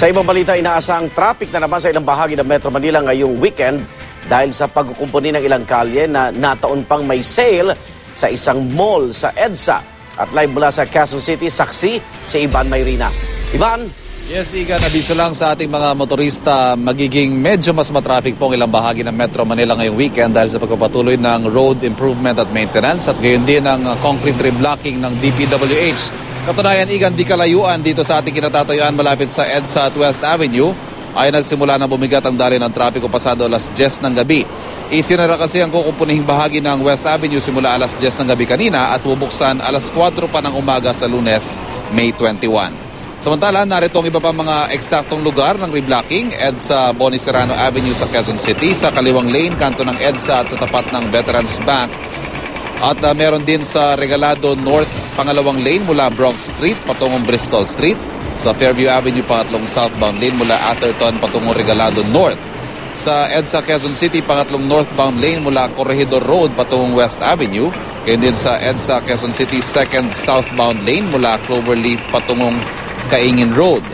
Sa ibang balita, inaasang traffic na naman sa ilang bahagi ng Metro Manila ngayong weekend dahil sa pagkukumpuni ng ilang kalye na nataon pang may sale sa isang mall sa EDSA. At live mula sa Quezon City, saksi si Ivan Mayrina. Ivan, Yes, Igan, abiso lang sa ating mga motorista, magiging medyo mas matraffic po ang ilang bahagi ng Metro Manila ngayong weekend dahil sa pagpapatuloy ng road improvement at maintenance at gayon din ang concrete reblocking ng DPWH. Katunayan, Igan, di kalayuan dito sa ating kinatatayuan malapit sa EDSA at West Avenue ay nagsimula na bumigat ang dali ng trapiko pasado alas 10 ng gabi. Isinara kasi ang kukumpunihing bahagi ng West Avenue simula alas 10 ng gabi kanina at bubuksan alas 4 pa ng umaga sa lunes, May 21. Samantala, narito ang iba pa mga eksaktong lugar ng reblocking EDSA Boni Serrano Avenue sa Quezon City, sa Kaliwang Lane, kanto ng EDSA at sa tapat ng Veterans Bank. At uh, meron din sa Regalado North, pangalawang lane mula Bronx Street patungong Bristol Street. Sa Fairview Avenue, pangatlong southbound lane mula Atherton patungong Regalado North. Sa EDSA Quezon City, pangatlong northbound lane mula Corregidor Road patungong West Avenue. Kaya din sa EDSA Quezon City, second southbound lane mula Cloverleaf patungong Kaingin Road.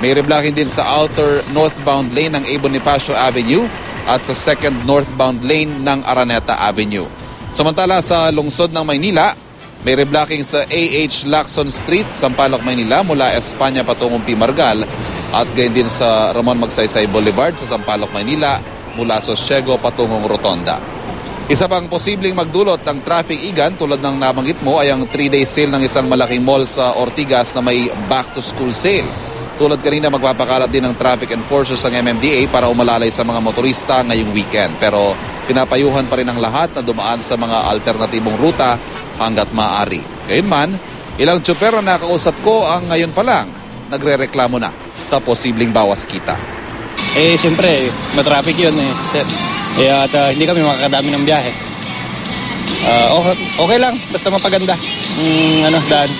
May reblocking din sa outer northbound lane ng A. Bonifacio Avenue at sa second northbound lane ng Araneta Avenue. Samantala sa lungsod ng Maynila, may reblocking sa AH Lacson Street, Sampaloc, Maynila mula Espanya patungong Pimargal at gayon din sa Ramon Magsaysay Boulevard sa Sampaloc, Maynila mula Sosiego patungong Rotonda. Isa pang posibleng magdulot ng traffic igan tulad ng nabanggit mo ay ang 3-day sale ng isang malaking mall sa Ortigas na may back-to-school sale. Tulad kanina magpapakalat din ng traffic enforcers ang MMDA para umalalay sa mga motorista ngayong weekend. Pero pinapayuhan pa rin ang lahat na dumaan sa mga alternatibong ruta hanggat maaari. Gayunman, ilang tsuper na nakausap ko ang ngayon pa lang nagre-reklamo na sa posibleng bawas kita. Eh, siyempre, matraffic yun eh. Sir. Eh, at ah, hindi kami makakadami ng biyahe. Ah, okay, okay lang, basta mapaganda. Mm, ano, daan.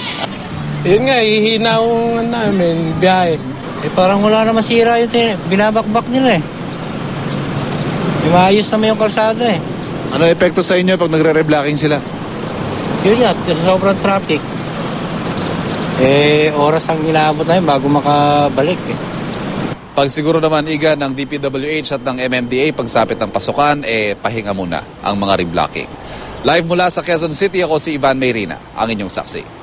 Yun nga, ihina ang namin, biyahe. Eh parang wala na masira yun. eh. Binabakbak nila eh. May maayos naman yung kalsada eh. Ano epekto sa inyo pag nagre-reblocking sila? Yun nga, sobrang traffic. Eh, oras ang inaabot namin bago makabalik eh. Pag siguro naman iga ng DPWH at ng MMDA pagsapit ng pasukan, eh pahinga muna ang mga reblocking. Live mula sa Quezon City, ako si Ivan Mayrina, ang inyong saksi.